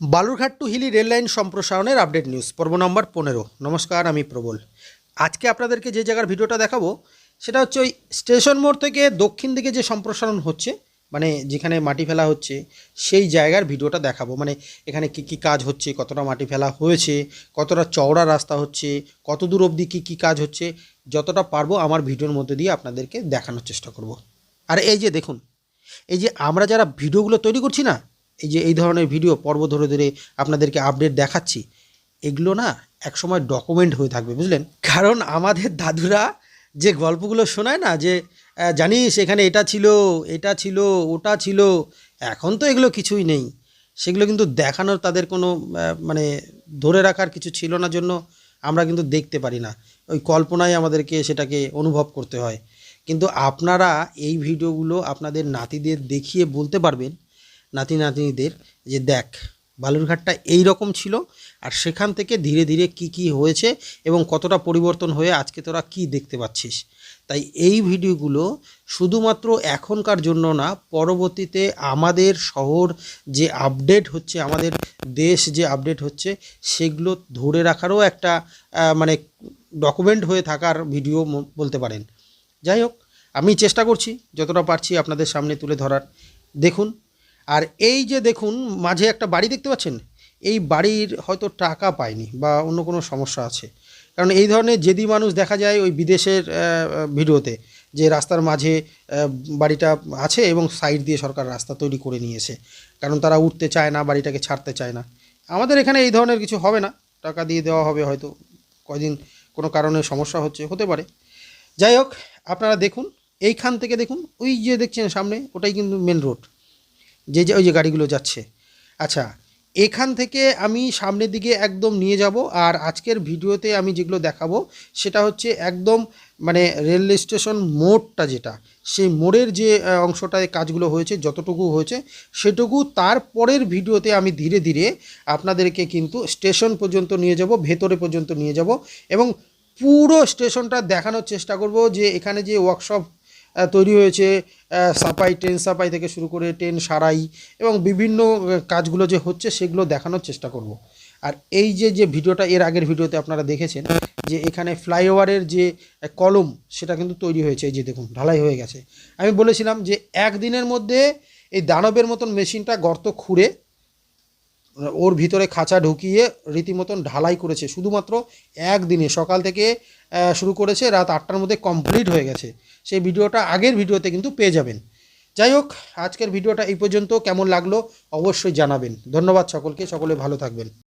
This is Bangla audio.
Balurghat to Hili rail line সম্প্রসারণের আপডেট নিউজ, পর্ব নম্বর পনেরো। নমস্কার, আমি প্রবল। আজকে আপনাদেরকে যে জায়গার ভিডিওটা দেখাবো, সেটা হচ্ছে ওই স্টেশন মোড় থেকে দক্ষিণ দিকে যে সম্প্রসারণ হচ্ছে মানে যেখানে মাটি ফেলা হচ্ছে, সেই জায়গার ভিডিওটা দেখাবো। মানে এখানে কি কি কাজ হচ্ছে, কতটা মাটি ফেলা হয়েছে, কতটা চওড়া রাস্তা হচ্ছে, কত দূর অবধি কী কী কাজ হচ্ছে, যতটা পারব আমার ভিডিওর মধ্যে দিয়ে আপনাদেরকে দেখানোর চেষ্টা করব। আর এই যে দেখুন, এই যে আমরা যারা ভিডিওগুলো তৈরি করছি না এই যে, এই ধরনের ভিডিও পর্ব ধরে ধরে আপনাদেরকে আপডেট দেখাচ্ছি, এগুলো না একসময় ডকুমেন্ট হয়ে থাকবে, বুঝলেন? কারণ আমাদের দাদুরা যে গল্পগুলো শোনায় না, যে জানিস এখানে এটা ছিল এটা ছিল, ওটা ছিল, এখন তো এগুলো কিছুই নেই। সেগুলো কিন্তু দেখানোর তাদের কোনো মানে ধরে রাখার কিছু ছিল না জন্য আমরা কিন্তু দেখতে পারি না। ওই কল্পনায় আমাদেরকে সেটাকে অনুভব করতে হয়। কিন্তু আপনারা এই ভিডিওগুলো আপনাদের নাতিদের দেখিয়ে বলতে পারবেন নাতি নাতনিদের যে দেখ, বালুরঘাটটা এই রকম ছিল আর সেখান থেকে ধীরে ধীরে কি কি হয়েছে এবং কতটা পরিবর্তন হয়ে আজকে তোরা কি দেখতে পাচ্ছিস। তাই এই ভিডিওগুলো শুধুমাত্র এখনকার জন্য না, পরবর্তীতে আমাদের শহর যে আপডেট হচ্ছে, আমাদের দেশ যে আপডেট হচ্ছে, সেগুলো ধরে রাখারও একটা মানে ডকুমেন্ট হয়ে থাকার ভিডিও বলতে পারেন। যাই হোক, আমি চেষ্টা করছি যতটা পারছি আপনাদের সামনে তুলে ধরার। দেখুন আর এই যে দেখুন, মাঝে একটা বাড়ি দেখতে পাচ্ছেন? এই বাড়ির হয়তো টাকা পায়নি বা অন্য কোনো সমস্যা আছে। কারণ এই ধরনের জেদি মানুষ দেখা যায় ওই বিদেশের ভিডিওতে যে রাস্তার মাঝে বাড়িটা আছে এবং সাইড দিয়ে সরকার রাস্তা তৈরি করে নিয়েছে। কারণ তারা উঠতে চায় না, বাড়িটাকে ছাড়তে চায় না। আমাদের এখানে এই ধরনের কিছু হবে না। টাকা দিয়ে দেওয়া হবে হয়তো, কয়দিন কোনো কারণে সমস্যা হচ্ছে, হতে পারে। যাই হোক, আপনারা দেখুন, এইখান থেকে দেখুন, ওই যে দেখছেন সামনে, ওটাই কিন্তু মেন রোড যে যে ওই যে গাড়িগুলো যাচ্ছে। আচ্ছা এখান থেকে আমি সামনের দিকে একদম নিয়ে যাব আর আজকের ভিডিওতে আমি যেগুলো দেখাবো, সেটা হচ্ছে একদম মানে রেল স্টেশন মোড়টা যেটা, সেই মোড়ের যে অংশটায় কাজগুলো হয়েছে, যতটুকু হয়েছে, সেটুকু তারপরের ভিডিওতে আমি ধীরে ধীরে আপনাদেরকে কিন্তু স্টেশন পর্যন্ত নিয়ে যাব, ভেতরে পর্যন্ত নিয়ে যাব এবং পুরো স্টেশনটা দেখানোর চেষ্টা করব যে এখানে যে ওয়ার্কশপ তৈরি হয়েছে সাপাই ট্রেন, সাপাই থেকে শুরু করে ট্রেন, সারাই এবং বিভিন্ন কাজগুলো যে হচ্ছে সেগুলো দেখানোর চেষ্টা করব। আর এই যে যে ভিডিওটা এর আগের ভিডিওতে আপনারা দেখেছেন যে এখানে ফ্লাইওভারের যে কলম সেটা কিন্তু তৈরি হয়েছে। এই যে দেখুন, ঢালাই হয়ে গেছে। আমি বলেছিলাম যে একদিনের মধ্যে এই দানবের মতন মেশিনটা গর্ত খুঁড়ে ওর ভিতরে খাঁচা ঢুকিয়ে রীতিমতন ঢালাই করেছে। শুধুমাত্র একদিনে, সকাল থেকে শুরু করেছে, রাত আটটার মধ্যে কমপ্লিট হয়ে গেছে। সেই ভিডিওটা আগের ভিডিওতে কিন্তু পেয়ে যাবেন। যাই হোক, আজকের ভিডিওটা এই পর্যন্ত। কেমন লাগল? অবশ্যই জানাবেন। ধন্যবাদ সকলকে। সকলে ভালো থাকবেন।